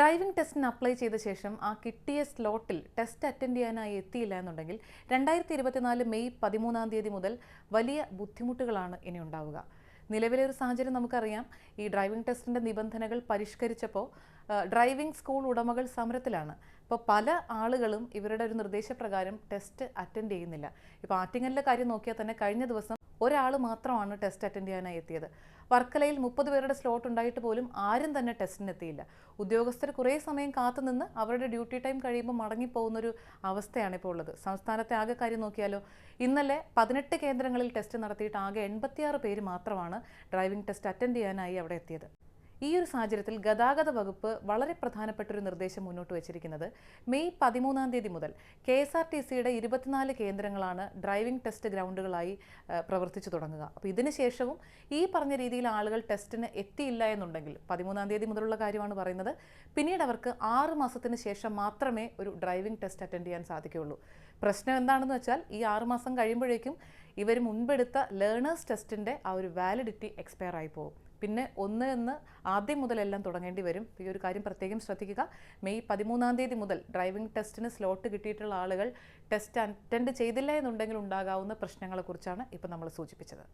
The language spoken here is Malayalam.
ഡ്രൈവിംഗ് ടെസ്റ്റിന് അപ്ലൈ ചെയ്ത ശേഷം ആ കിട്ടിയ സ്ലോട്ടിൽ ടെസ്റ്റ് അറ്റൻഡ് ചെയ്യാനായി എത്തിയില്ല എന്നുണ്ടെങ്കിൽ രണ്ടായിരത്തി ഇരുപത്തിനാല് മെയ് പതിമൂന്നാം തീയതി മുതൽ വലിയ ബുദ്ധിമുട്ടുകളാണ് ഇനി ഉണ്ടാവുക. നിലവിലെ ഒരു സാഹചര്യം നമുക്കറിയാം. ഈ ഡ്രൈവിംഗ് ടെസ്റ്റിന്റെ നിബന്ധനകൾ പരിഷ്കരിച്ചപ്പോൾ ഡ്രൈവിംഗ് സ്കൂൾ ഉടമകൾ സമരത്തിലാണ്. ഇപ്പോൾ പല ആളുകളും ഇവരുടെ ഒരു നിർദ്ദേശപ്രകാരം ടെസ്റ്റ് അറ്റൻഡ് ചെയ്യുന്നില്ല. ഇപ്പോൾ ആറ്റിങ്ങലിലെ കാര്യം നോക്കിയാൽ തന്നെ കഴിഞ്ഞ ദിവസം ഒരാൾ മാത്രമാണ് ടെസ്റ്റ് അറ്റൻഡ് ചെയ്യാനായി എത്തിയത്. വർക്കലയിൽ മുപ്പത് പേരുടെ സ്ലോട്ട് ഉണ്ടായിട്ട് പോലും ആരും തന്നെ ടെസ്റ്റിന് എത്തിയില്ല. ഉദ്യോഗസ്ഥർ കുറേ സമയം കാത്തുനിന്ന് അവരുടെ ഡ്യൂട്ടി ടൈം കഴിയുമ്പോൾ മടങ്ങിപ്പോകുന്നൊരു അവസ്ഥയാണ് ഇപ്പോൾ ഉള്ളത്. സംസ്ഥാനത്തെ ആകെ കാര്യം നോക്കിയാലോ ഇന്നലെ പതിനെട്ട് കേന്ദ്രങ്ങളിൽ ടെസ്റ്റ് നടത്തിയിട്ട് ആകെ എൺപത്തിയാറ് പേര് മാത്രമാണ് ഡ്രൈവിംഗ് ടെസ്റ്റ് അറ്റൻഡ് ചെയ്യാനായി അവിടെ എത്തിയത്. ഈ ഒരു സാഹചര്യത്തിൽ ഗതാഗത വകുപ്പ് വളരെ പ്രധാനപ്പെട്ട ഒരു നിർദ്ദേശം മുന്നോട്ട് വെച്ചിരിക്കുന്നത്. മെയ് പതിമൂന്നാം തീയതി മുതൽ കെ എസ് ആർ ടി സിയുടെ ഇരുപത്തിനാല് കേന്ദ്രങ്ങളാണ് ഡ്രൈവിംഗ് ടെസ്റ്റ് ഗ്രൗണ്ടുകളായി പ്രവർത്തിച്ചു തുടങ്ങുക. അപ്പോൾ ഇതിന് ശേഷവും ഈ പറഞ്ഞ രീതിയിൽ ആളുകൾ ടെസ്റ്റിന് എത്തിയില്ല എന്നുണ്ടെങ്കിൽ പതിമൂന്നാം തീയതി മുതലുള്ള കാര്യമാണ് പറയുന്നത്. പിന്നീട് അവർക്ക് ആറ് മാസത്തിന് ശേഷം മാത്രമേ ഒരു ഡ്രൈവിംഗ് ടെസ്റ്റ് അറ്റൻഡ് ചെയ്യാൻ സാധിക്കുകയുള്ളൂ. പ്രശ്നം എന്താണെന്ന് വെച്ചാൽ ഈ ആറ് മാസം കഴിയുമ്പോഴേക്കും ഇവർ മുൻപെടുത്ത ലേണേഴ്സ് ടെസ്റ്റിന്റെ ആ ഒരു വാലിഡിറ്റി എക്സ്പയർ ആയി പോകും. പിന്നെ ഒന്ന് എന്ന് ആദ്യം മുതലെല്ലാം തുടങ്ങേണ്ടി വരും. ഈ ഒരു കാര്യം പ്രത്യേകം ശ്രദ്ധിക്കുക. മെയ് പതിമൂന്നാം തീയതി മുതൽ ഡ്രൈവിംഗ് ടെസ്റ്റിന് സ്ലോട്ട് കിട്ടിയിട്ടുള്ള ആളുകൾ ടെസ്റ്റ് അറ്റൻഡ് ചെയ്തില്ല എന്നുണ്ടെങ്കിൽ ഉണ്ടാകാവുന്ന പ്രശ്നങ്ങളെക്കുറിച്ചാണ് ഇപ്പോൾ നമ്മൾ സൂചിപ്പിച്ചത്.